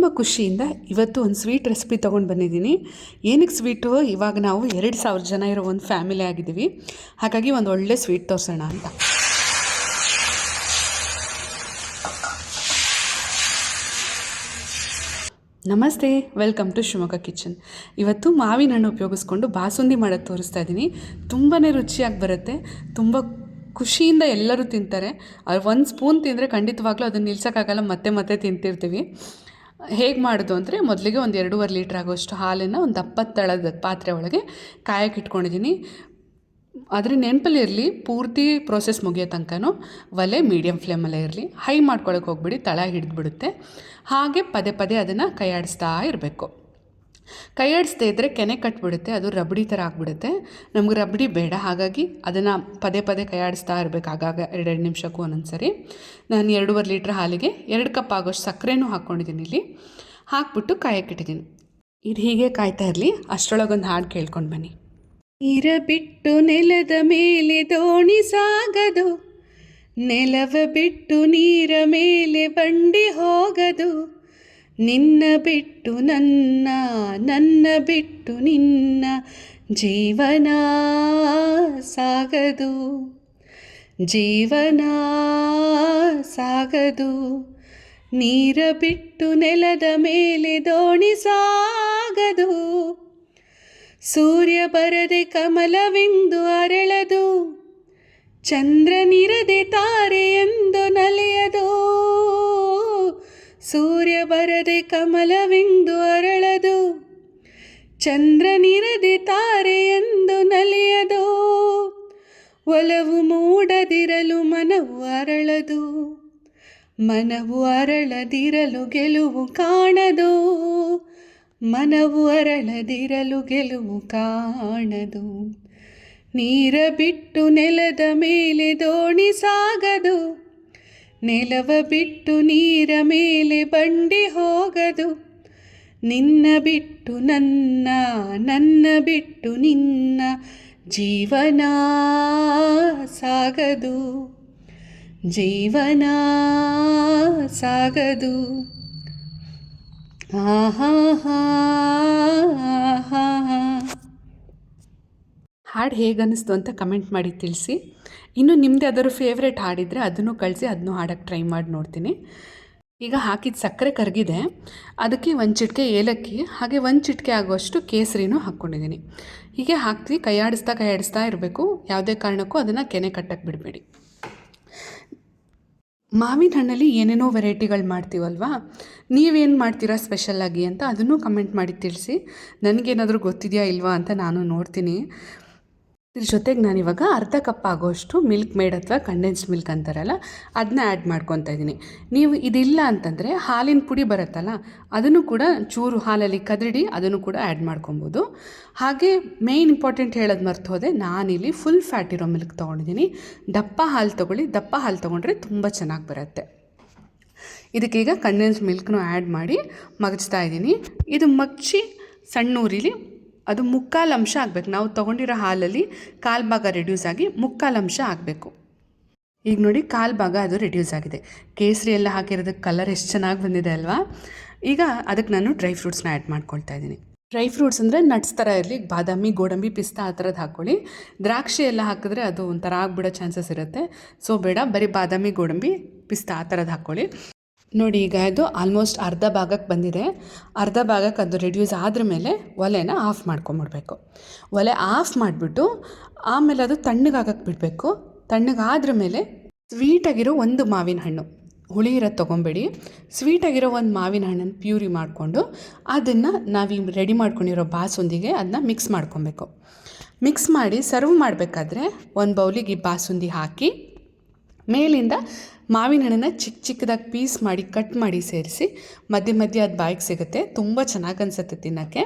ತುಂಬ ಖುಷಿಯಿಂದ ಇವತ್ತು ಒಂದು ಸ್ವೀಟ್ ರೆಸಿಪಿ ತೊಗೊಂಡು ಬಂದಿದ್ದೀನಿ. ಏನಕ್ಕೆ ಸ್ವೀಟು? ಇವಾಗ ನಾವು ಎರಡು ಸಾವಿರ ಜನ ಇರೋ ಒಂದು ಫ್ಯಾಮಿಲಿ ಆಗಿದ್ದೀವಿ. ಹಾಗಾಗಿ ಒಂದು ಒಳ್ಳೆ ಸ್ವೀಟ್ ತೋರಿಸೋಣ ಅಂತ. ನಮಸ್ತೆ, ವೆಲ್ಕಮ್ ಟು ಶಿವಮೊಗ್ಗ ಕಿಚನ್. ಇವತ್ತು ಮಾವಿನ ಹಣ್ಣು ಉಪಯೋಗಿಸ್ಕೊಂಡು ಬಾಸುಂದಿ ಮಾಡೋದು ತೋರಿಸ್ತಾ ಇದ್ದೀನಿ. ತುಂಬಾ ರುಚಿಯಾಗಿ ಬರುತ್ತೆ. ತುಂಬ ಖುಷಿಯಿಂದ ಎಲ್ಲರೂ ತಿಂತಾರೆ. ಒಂದು ಸ್ಪೂನ್ ತಿಂದರೆ ಖಂಡಿತವಾಗ್ಲೂ ಅದನ್ನು ನಿಲ್ಸೋಕ್ಕಾಗಲ್ಲ, ಮತ್ತೆ ಮತ್ತೆ ತಿಂತಿರ್ತೀವಿ. ಹೇಗೆ ಮಾಡೋದು ಅಂದರೆ ಮೊದಲಿಗೆ ಒಂದು ಎರಡೂವರೆ ಲೀಟ್ರ್ ಆಗೋಷ್ಟು ಹಾಲನ್ನು ಒಂದು ದಪ್ಪತ್ತಳದ ತಳದ ಪಾತ್ರೆ ಒಳಗೆ ಕಾಯಕ್ಕೆ ಇಟ್ಕೊಂಡಿದ್ದೀನಿ ಆದರೆ ನೆನಪಲ್ಲಿರಲಿ ಪೂರ್ತಿ ಪ್ರೋಸೆಸ್ ಮುಗಿಯೋ ತನಕನೂ ಒಲೆ ಮೀಡಿಯಂ ಫ್ಲೇಮಲ್ಲೇ ಇರಲಿ. ಹೈ ಮಾಡ್ಕೊಳಕ್ಕೆ ಹೋಗ್ಬಿಡಿ, ತಳ ಹಿಡಿದ್ಬಿಡುತ್ತೆ ಹಾಗೆ ಪದೇ ಪದೇ ಅದನ್ನು ಕೈಯಾಡಿಸ್ತಾ ಇರಬೇಕು. ಕೈಯಾಡಿಸ್ದೇ ಇದ್ದರೆ ಕೆನೆ ಕಟ್ಬಿಡುತ್ತೆ, ಅದು ರಬಡಿ ಥರ ಆಗಿಬಿಡುತ್ತೆ. ನಮ್ಗೆ ರಬಡಿ ಬೇಡ, ಹಾಗಾಗಿ ಅದನ್ನು ಪದೇ ಪದೇ ಕೈಯಾಡಿಸ್ತಾ ಇರಬೇಕು ಆಗಾಗ ಎರಡೆರಡು ನಿಮಿಷಕ್ಕೂ ಒಂದೊಂದು ಸರಿ ನಾನು ಎರಡೂವರೆ ಲೀಟ್ರ್ ಹಾಲಿಗೆ ಎರಡು ಕಪ್ ಆಗೋಷ್ಟು ಸಕ್ಕರೆನೂ ಹಾಕ್ಕೊಂಡಿದ್ದೀನಿ ಇಲ್ಲಿ. ಹಾಕ್ಬಿಟ್ಟು ಕಾಯಕ್ಕಿಟ್ಟಿದ್ದೀನಿ ಇದು ಹೀಗೆ ಕಾಯ್ತಾ ಇರಲಿ, ಅಷ್ಟರೊಳಗೊಂದು ಹಾಡು ಕೇಳ್ಕೊಂಡು ಬನ್ನಿ. ಇರಬಿಟ್ಟು ಬಿಟ್ಟು ನೆಲದ ಮೇಲೆ ದೋಣಿ ಸಾಗದು, ನೆಲವ ಬಿಟ್ಟು ನೀರ ಮೇಲೆ ಬಂಡಿ ಹೋಗದು. ನಿನ್ನ ಬಿಟ್ಟು ನನ್ನ ನನ್ನ ಬಿಟ್ಟು ನಿನ್ನ ಜೀವನ ಸಾಗದು. ಜೀವನ ಸಾಗದು. ನೀರ ಬಿಟ್ಟು ನೆಲದ ಮೇಲೆ ದೋಣಿ ಸಾಗದು. ಸೂರ್ಯ ಬರದೆ ಕಮಲವೆಂದು ಅರಳದು. ಚಂದ್ರನಿರದೆ ತಾರೆ ಎಂದು ನಲಿಯದು. ಸೂರ್ಯ ಬರದೆ ಕಮಲವೆಂದು ಅರಳದು, ಚಂದ್ರನಿರದೆ ತಾರೆ ಎಂದು ನಲಿಯದು, ಒಲವು ಮೂಡದಿರಲು ಮನವು ಅರಳದು, ಮನವು ಅರಳದಿರಲು ಗೆಲುವು ಕಾಣದು, ಮನವು ಅರಳದಿರಲು ಗೆಲುವು ಕಾಣದು. ನೀರ ಬಿಟ್ಟು ನೆಲದ ಮೇಲೆ ದೋಣಿ ಸಾಗದು ನೆಲವ ಬಿಟ್ಟು ನೀರ ಮೇಲೆ ಬಂಡಿ ಹೋಗದು. ನಿನ್ನ ಬಿಟ್ಟು ನನ್ನ ನನ್ನ ಬಿಟ್ಟು ನಿನ್ನ ಜೀವನ ಸಾಗದು. ಜೀವನ ಸಾಗದು. ಹಾಡು ಹೇಗನ್ನಿಸ್ತು ಅಂತ ಕಮೆಂಟ್ ಮಾಡಿ ತಿಳಿಸಿ. ಇನ್ನು ನಿಮ್ಮದೇ ಯಾವ್ದಾದ್ರು ಫೇವ್ರೇಟ್ ಹಾಡಿದರೆ ಅದನ್ನು ಕಳಿಸಿ, ಅದನ್ನು ಹಾಡಕ್ಕೆ ಟ್ರೈ ಮಾಡಿ ನೋಡ್ತೀನಿ. ಈಗ ಹಾಕಿದ ಸಕ್ಕರೆ ಕರಗಿದೆ. ಅದಕ್ಕೆ ಒಂದು ಚಿಟಿಕೆ ಏಲಕ್ಕಿ, ಹಾಗೆ ಒಂದು ಚಿಟಿಕೆ ಆಗುವಷ್ಟು ಕೇಸರಿನೂ ಹಾಕ್ಕೊಂಡಿದ್ದೀನಿ. ಹೀಗೆ ಹಾಕ್ತಿ ಕೈಯಾಡಿಸ್ತಾ ಕೈಯಾಡಿಸ್ತಾ ಇರಬೇಕು. ಯಾವುದೇ ಕಾರಣಕ್ಕೂ ಅದನ್ನು ಕೆನೆ ಕಟ್ಟಕ್ಕೆ ಬಿಡಬೇಡಿ. ಮಾವಿನ ಹಣ್ಣಲ್ಲಿ ಏನೇನೋ ವೆರೈಟಿಗಳು ಮಾಡ್ತೀವಲ್ವಾ? ನೀವೇನು ಮಾಡ್ತೀರಾ ಸ್ಪೆಷಲ್ಲಾಗಿ ಅಂತ ಅದನ್ನು ಕಮೆಂಟ್ ಮಾಡಿ ತಿಳಿಸಿ. ನನಗೇನಾದರೂ ಗೊತ್ತಿದೆಯಾ ಇಲ್ವಾ ಅಂತ ನಾನು ನೋಡ್ತೀನಿ. ಇದ್ರ ಜೊತೆಗೆ ನಾನಿವಾಗ ಅರ್ಧ ಕಪ್ ಆಗೋಷ್ಟು ಮಿಲ್ಕ್ ಮೇಡ್ ಅಥವಾ ಕಂಡೆನ್ಸ್ಡ್ ಮಿಲ್ಕ್ ಅಂತಾರಲ್ಲ ಅದನ್ನ ಆ್ಯಡ್ ಮಾಡ್ಕೊತಾ ಇದ್ದೀನಿ. ನೀವು ಇದಿಲ್ಲ ಅಂತಂದರೆ ಹಾಲಿನ ಪುಡಿ ಬರುತ್ತಲ್ಲ, ಅದನ್ನು ಕೂಡ ಚೂರು ಹಾಲಲ್ಲಿ ಕದಡಿ ಅದನ್ನು ಕೂಡ ಆ್ಯಡ್ ಮಾಡ್ಕೊಬೋದು. ಹಾಗೆ ಮೇಯ್ನ್ ಇಂಪಾರ್ಟೆಂಟ್ ಹೇಳೋದು ಮರ್ತು ಹೋದೆ ನಾನಿಲ್ಲಿ ಫುಲ್ ಫ್ಯಾಟ್ ಇರೋ ಮಿಲ್ಕ್ ತೊಗೊಂಡಿದ್ದೀನಿ. ದಪ್ಪ ಹಾಲು ತೊಗೊಳ್ಳಿ, ದಪ್ಪ ಹಾಲು ತೊಗೊಂಡ್ರೆ ತುಂಬ ಚೆನ್ನಾಗಿ ಬರುತ್ತೆ. ಇದಕ್ಕೀಗ ಕಂಡೆನ್ಸ್ ಮಿಲ್ಕ್ನೂ ಆ್ಯಡ್ ಮಾಡಿ ಮಗಚ್ತಾ ಇದ್ದೀನಿ. ಇದು ಮಗ್ಚಿ ಸಣ್ಣ ಊರಿಲಿ ಅದು ಮುಕ್ಕಾಲು ಅಂಶ ಆಗಬೇಕು. ನಾವು ತೊಗೊಂಡಿರೋ ಹಾಲಲ್ಲಿ ಕಾಲು ಭಾಗ ರೆಡ್ಯೂಸ್ ಆಗಿ ಮುಕ್ಕಾಲು ಅಂಶ ಆಗಬೇಕು. ಈಗ ನೋಡಿ ಕಾಲು ಭಾಗ ಅದು ರೆಡ್ಯೂಸ್ ಆಗಿದೆ. ಕೇಸರಿ ಎಲ್ಲ ಹಾಕಿರೋದಕ್ಕೆ ಕಲರ್ ಎಷ್ಟು ಚೆನ್ನಾಗಿ ಬಂದಿದೆ ಅಲ್ವಾ? ಈಗ ಅದಕ್ಕೆ ನಾನು ಡ್ರೈ ಫ್ರೂಟ್ಸ್ನ ಆ್ಯಡ್ ಮಾಡ್ಕೊಳ್ತಾ ಇದ್ದೀನಿ. ಡ್ರೈ ಫ್ರೂಟ್ಸ್ ಅಂದರೆ ನಟ್ಸ್ ಥರ ಇರಲಿ, ಬಾದಾಮಿ, ಗೋಡಂಬಿ, ಪಿಸ್ತಾ ಆ ಥರದ್ದು ಹಾಕ್ಕೊಳ್ಳಿ. ದ್ರಾಕ್ಷಿ ಎಲ್ಲ ಹಾಕಿದ್ರೆ ಅದು ಒಂಥರ ಆಗ್ಬಿಡೋ ಚಾನ್ಸಸ್ ಇರುತ್ತೆ. ಸೊ ಬೇಡ, ಬರೀ ಬಾದಾಮಿ, ಗೋಡಂಬಿ, ಪಿಸ್ತಾ ಆ ಥರದ್ದು ಹಾಕ್ಕೊಳ್ಳಿ. ನೋಡಿ, ಈಗ ಇದು ಆಲ್ಮೋಸ್ಟ್ ಅರ್ಧ ಭಾಗಕ್ಕೆ ಬಂದಿದೆ. ಅರ್ಧ ಭಾಗಕ್ಕೆ ಅದು ರೆಡ್ಯೂಸ್ ಆದ್ರ ಮೇಲೆ ಒಲೆನ ಆಫ್ ಮಾಡ್ಕೊಂಬಿಡ್ಬೇಕು. ಒಲೆ ಆಫ್ ಮಾಡಿಬಿಟ್ಟು ಆಮೇಲೆ ಅದು ತಣ್ಣಗಾಗಕ್ಕೆ ಬಿಡಬೇಕು. ತಣ್ಣಗಾದ್ರ ಮೇಲೆ ಸ್ವೀಟಾಗಿರೋ ಒಂದು ಮಾವಿನ ಹಣ್ಣು. ಹುಳಿ ಇರೋದು ತೊಗೊಬೇಡಿ. ಸ್ವೀಟಾಗಿರೋ ಒಂದು ಮಾವಿನ ಹಣ್ಣನ್ನು ಪ್ಯೂರಿ ಮಾಡಿಕೊಂಡು ಅದನ್ನು ನಾವು ಈ ರೆಡಿ ಮಾಡ್ಕೊಂಡಿರೋ ಬಾಸುಂದಿಗೆ ಅದನ್ನ ಮಿಕ್ಸ್ ಮಾಡ್ಕೊಬೇಕು. ಮಿಕ್ಸ್ ಮಾಡಿ ಸರ್ವ್ ಮಾಡಬೇಕಾದ್ರೆ ಒಂದು ಬೌಲಿಗೆ ಈ ಬಾಸುಂದಿ ಹಾಕಿ ಮೇಲಿಂದ ಮಾವಿನ ಹಣ್ಣನ್ನು ಚಿಕ್ಕ ಚಿಕ್ಕದಾಗಿ ಪೀಸ್ ಮಾಡಿ, ಕಟ್ ಮಾಡಿ ಸೇರಿಸಿ ಮಧ್ಯೆ ಮಧ್ಯೆ ಅದು ಬಾಯಿಗೆ ಸಿಗುತ್ತೆ. ತುಂಬ ಚೆನ್ನಾಗಿ ಅನಿಸುತ್ತೆ ತಿನ್ನೋಕ್ಕೆ.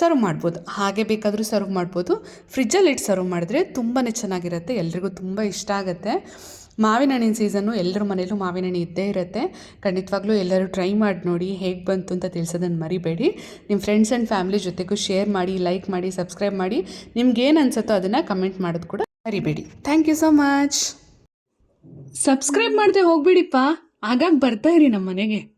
ಸರ್ವ್ ಮಾಡ್ಬೋದು. ಹಾಗೆ ಬೇಕಾದರೂ ಸರ್ವ್ ಮಾಡ್ಬೋದು. ಫ್ರಿಜ್ಜಲ್ಲಿ ಇಟ್ಟು ಸರ್ವ್ ಮಾಡಿದ್ರೆ ತುಂಬಾ ಚೆನ್ನಾಗಿರುತ್ತೆ. ಎಲ್ರಿಗೂ ತುಂಬ ಇಷ್ಟ ಆಗುತ್ತೆ. ಮಾವಿನ ಹಣ್ಣಿನ ಸೀಸನ್ನು ಎಲ್ಲರ ಮನೇಲೂ ಮಾವಿನ ಹಣ್ಣು ಇದ್ದೇ ಇರುತ್ತೆ. ಖಂಡಿತವಾಗ್ಲೂ ಎಲ್ಲರೂ ಟ್ರೈ ಮಾಡಿ ನೋಡಿ ಹೇಗೆ ಬಂತು ಅಂತ ತಿಳಿಸೋದನ್ನು ಮರಿಬೇಡಿ. ನಿಮ್ಮ ಫ್ರೆಂಡ್ಸ್ ಆ್ಯಂಡ್ ಫ್ಯಾಮಿಲಿ ಜೊತೆಗೂ ಶೇರ್ ಮಾಡಿ ಲೈಕ್ ಮಾಡಿ ಸಬ್ಸ್ಕ್ರೈಬ್ ಮಾಡಿ. ನಿಮ್ಗೇನು ಅನಿಸುತ್ತೋ ಅದನ್ನು ಕಮೆಂಟ್ ಮಾಡೋದು ಕೂಡ ಮರಿಬೇಡಿ. Thank you so much subscribe ಮಾಡದೆ ಹೋಗ್ಬಿಡಿಪ್ಪ. ಆಗಾಗ ಬರ್ತಾ ಇರಿ ನಮ್ಮ ಮನೆಗೆ.